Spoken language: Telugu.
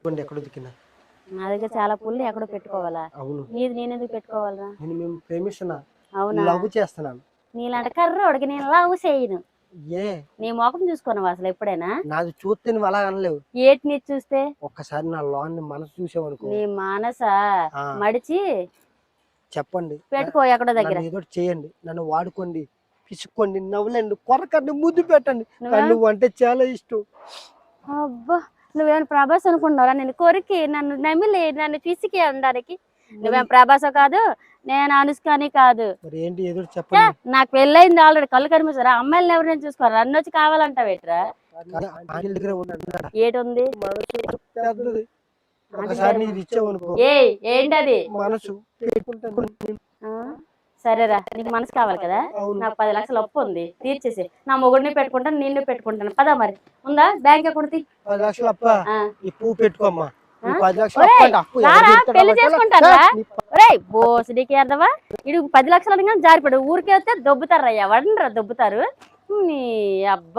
ఇవ్వండి ఎక్కడ దిక్కినా నా దగ్గర చాలా పుల్లు ఎక్కడో పెట్టుకోవాలా? అవును. నీది నేనెందుకు పెట్టుకోవాలరా? నేను మేము ప్రేమిస్తున్నా అవునా? లవ్ చేస్తున్నాను. నీలాంటి కర్రోడికి నేను లవ్ చేయను. ఏ? నీ ముఖం చూసుకున్నావు అసలు ఎప్పుడైనా? నాది చూస్తే నువ్వు అలా అనలేవు. ఏటి నీ చూస్తే? ఒక్కసారి నా లాన్ మనసు చూసావనుకో. నీ మానస? ఆ, మడిచి చెప్పండి. పెట్టుకో ఎక్కడో దగ్గర. నన్ను ఏదో ఒకటి చేయండి. నన్ను వాడుకోండి. పిసుక్కోండి. నవ్వులండి. కొరకండి. ముద్దు పెట్టండి. నువ్వా? కానీ నువ్వు అంటే చాలా ఇష్టం. అబ్బా! నువ్వేమైనా ప్రభాస్ అనుకుంటున్నారా నేను కొరికి నన్ను నమ్మిలే నన్ను పిసికి అనడానికి. నువ్వేం ప్రభాస్ కాదు నేను అనుష్కని కాదు. నాకు పెళ్ళయింది ఆల్రెడీ కళ్ళు కనిపిస్తారా అమ్మాయిలు ఎవరైనా చూసుకోరా? నన్ను వచ్చి దగ్గర ఉన్నాడు ఏటుంది ఏ ఏంటది? మనసు సరేరా నీకు మనసు కావాలి కదా? నాకు పది లక్షలు అప్పు ఉంది తీర్చేసి నా మొగుడిని పెట్టుకుంటాను నిన్ను పెట్టుకుంటాను. పదా మరి. ఉందా? బ్యాంక్ అకౌంట్ తీ. పది లక్షలు అప్ప. పువ్వు పెట్టుకోమ్మా పెళ్ళి? చేసుకుంటారా? బోస్ నీకు అర్థమా? ఇడు పది లక్షలు అడిగినా జారిపడు. ఊరికే వస్తే దొబ్బుతారు అయ్యా వడంరా దొబ్బుతారు. నీ అబ్బా.